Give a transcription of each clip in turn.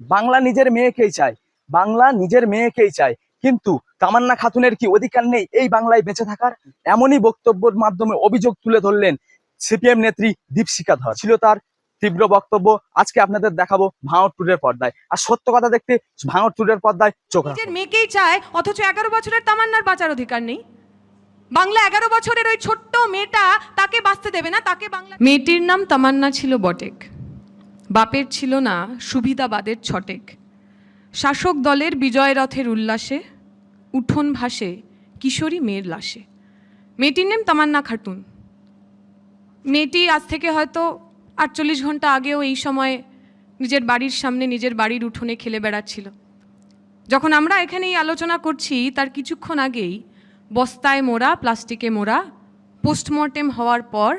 বাংলা নিজের মেয়েকেই চায় বাংলা নিজের মেয়েকেই চায়। কিন্তু তামান্না খাতুনের কি অধিকার নেই এই বাংলায় বেঁচে থাকার? এমনই বক্তব্যের মাধ্যমে অভিযোগ তুলে ধরলেন সিপিএম নেত্রী দীপশিকা ধর। ছিল তার তীব্র বক্তব্য। আজকে আপনাদের দেখাবো ভাঙর টুরের পর্দায়। আর সত্য কথা দেখতে ভাঙর টুরের পর্দায় চোখ মেয়েকেই চায় অথচ এগারো বছরের তামান্নার বাঁচার অধিকার নেই। বাংলা এগারো বছরের ওই ছোট্ট মেয়েটা তাকে বাঁচতে দেবে না তাকে বাংলা মেয়েটির নাম তামান্না ছিল বটেক। বাপের ছিল না, সুবিধাবাদের ছটেক। শাসক দলের বিজয় রথের উল্লাসে, উঠোন ভাসে কিশোরী মেয়ের লাশে। মেয়েটির নেম তামান্না খাতুন। মেয়েটি আজ থেকে হয়তো আটচল্লিশ ঘণ্টা আগেও এই সময় নিজের বাড়ির সামনে নিজের বাড়ির উঠোনে খেলে বেড়াচ্ছিল। যখন আমরা এখানে এই আলোচনা করছি, তার কিছুক্ষণ আগেই বস্তায় মোড়া, প্লাস্টিকে মোড়া, পোস্টমর্টেম হওয়ার পর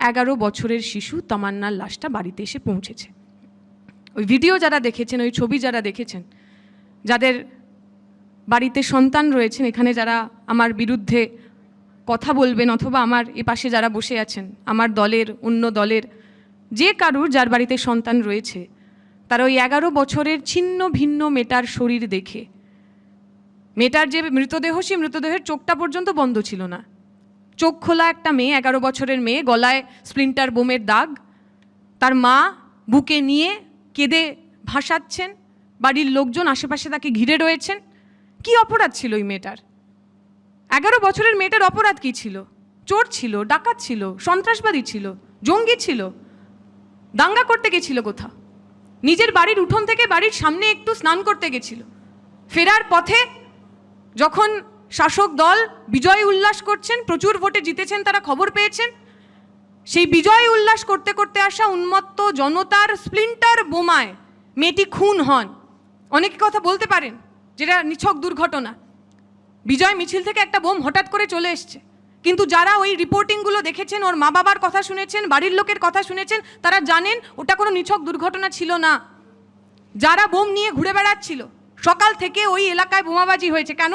এগারো বছরের শিশু তামান্নার লাশটা বাড়িতে এসে পৌঁছেছে। ওই ভিডিও যারা দেখেছেন, ওই ছবি যারা দেখেছেন, যাদের বাড়িতে সন্তান রয়েছেন, এখানে যারা আমার বিরুদ্ধে কথা বলবেন অথবা আমার এ পাশে যারা বসে আছেন, আমার দলের, অন্য দলের, যে কারুর যার বাড়িতে সন্তান রয়েছে, তারা ওই এগারো বছরের ছিন্ন ভিন্ন মেটার শরীর দেখে মেয়েটার যে মৃতদেহ, সেই মৃতদেহের চোখটা পর্যন্ত বন্ধ ছিল না। চোখ খোলা একটা মেয়ে, এগারো বছরের মেয়ে, গলায় স্প্লিন্টার বোমের দাগ। তার মা বুকে নিয়ে কেঁদে ভাসাচ্ছেন। বাড়ির লোকজন আশেপাশে তাকে ঘিরে রয়েছেন। কি অপরাধ ছিল ওই মেয়েটার? এগারো বছরের মেয়েটার অপরাধ কি ছিল? চোর ছিল, ডাকাত ছিল, সন্ত্রাসবাদী ছিল, জঙ্গি ছিল। দাঙ্গা করতে গেছিল কোথাও? নিজের বাড়ির উঠোন থেকে বাড়ির সামনে একটু স্নান করতে গেছিল। ফেরার পথে যখন শাসক দল বিজয় উল্লাস করছেন, প্রচুর ভোটে জিতেছেন, তারা খবর পেয়েছেন। সেই বিজয় উল্লাস করতে করতে আসা উন্মত্ত জনতার স্প্লিন্টার বোমায় মেয়েটি খুন হন। অনেকে কথা বলতে পারেন যেটা নিছক দুর্ঘটনা। বিজয় মিছিল থেকে একটা বোম হঠাৎ করে চলে এসছে। কিন্তু যারা ওই রিপোর্টিংগুলো দেখেছেন, ওর মা বাবার কথা শুনেছেন, বাড়ির লোকের কথা শুনেছেন, তারা জানেন ওটা কোনো নিছক দুর্ঘটনা ছিল না। যারা বোম নিয়ে ঘুরে বেড়াচ্ছিল, সকাল থেকে ওই এলাকায় বোমাবাজি হয়েছে। কেন?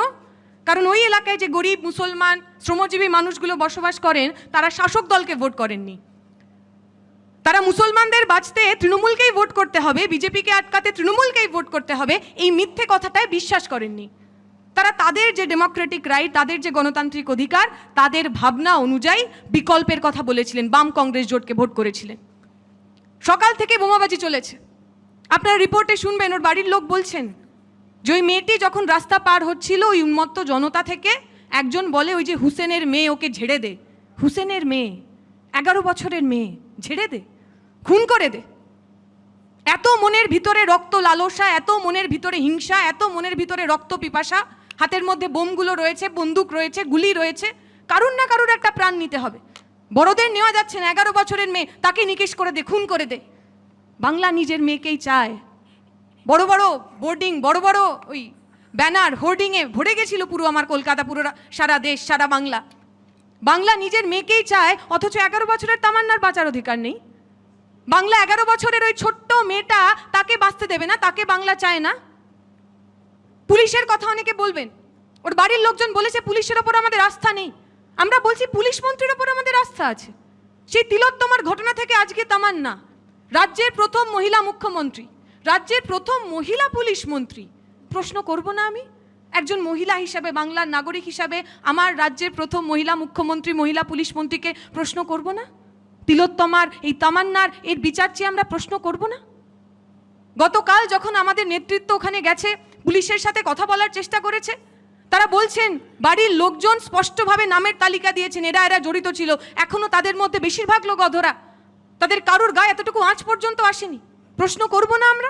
কারণ ওই এলাকায় যে গরিব, মুসলমান, শ্রমজীবী মানুষগুলো বসবাস করেন, তারা শাসক দলকে ভোট করেননি। তারা মুসলমানদের বাঁচতে তৃণমূলকেই ভোট করতে হবে, বিজেপিকে আটকাতে তৃণমূলকেই ভোট করতে হবে, এই মিথ্যে কথাটায় বিশ্বাস করেননি। তারা তাদের যে ডেমোক্রেটিক রাইট, তাদের যে গণতান্ত্রিক অধিকার, তাদের ভাবনা অনুযায়ী বিকল্পের কথা বলেছিলেন, বাম কংগ্রেস জোটকে ভোট করেছিলেন। সকাল থেকে বোমাবাজি চলেছে। আপনারা রিপোর্টে শুনবেন, ওর বাড়ির লোক বলছেন যে ওই মেয়েটি যখন রাস্তা পার হচ্ছিল, ওই উন্মত্ত জনতা থেকে একজন বলে, ওই যে হুসেনের মেয়ে, ওকে ঝেড়ে দে। হুসেনের মেয়ে, এগারো বছরের মেয়ে, ঝেড়ে দে, খুন করে দে। এত মনের ভিতরে রক্ত লালসা, এত মনের ভিতরে হিংসা, এত মনের ভিতরে রক্ত পিপাসা, হাতের মধ্যে বোমগুলো রয়েছে, বন্দুক রয়েছে, গুলি রয়েছে, কারুর না কারুর একটা প্রাণ নিতে হবে। বড়দের নেওয়া যাচ্ছে না, এগারো বছরের মেয়ে, তাকে নিকেশ করে দে, খুন করে দে। বাংলা নিজের মেয়েকেই চায় বড় বড় বোর্ডিং বড় বড় ওই ব্যানার হোর্ডিংয়ে ভরে গেছিল পুরো আমার কলকাতা, পুরো সারা দেশ, সারা বাংলা। বাংলা নিজের মেয়েকেই চায়, অথচ এগারো বছরের তামান্নার বাঁচার অধিকার নেই। বাংলা এগারো বছরের ওই ছোট্ট মেয়েটা তাকে বাঁচতে দেবে না, তাকে বাংলা চায় না। পুলিশের কথা অনেকে বলবেন। ওর বাড়ির লোকজন বলেছে, পুলিশের ওপর আমাদের আস্থা নেই। আমরা বলছি, পুলিশ মন্ত্রীর ওপর আমাদের আস্থা আছে। সেই তিলোত্তমার ঘটনা থেকে আজকে তামান্না, রাজ্যের প্রথম মহিলা মুখ্যমন্ত্রী। রাজ্যের প্রথম মহিলা পুলিশ মন্ত্রী। প্রশ্ন করব না আমি? একজন মহিলা হিসাবে, বাংলার নাগরিক হিসাবে আমার রাজ্যের প্রথম মহিলা মুখ্যমন্ত্রী, মহিলা পুলিশ মন্ত্রীকে প্রশ্ন করব না? তিলোত্তমার এই তামান্নার এর বিচার চেয়ে আমরা প্রশ্ন করব না? গতকাল যখন আমাদের নেতৃত্ব ওখানে গেছে, পুলিশের সাথে কথা বলার চেষ্টা করেছে, তারা বলছেন, বাড়ির লোকজন স্পষ্টভাবে নামের তালিকা দিয়েছেন, এরা এরা জড়িত ছিল এখনও তাদের মধ্যে বেশিরভাগ লোক অধরা। তাদের কারোর গায়ে এতটুকু আঁচ পর্যন্ত আসেনি। প্রশ্ন করব না আমরা?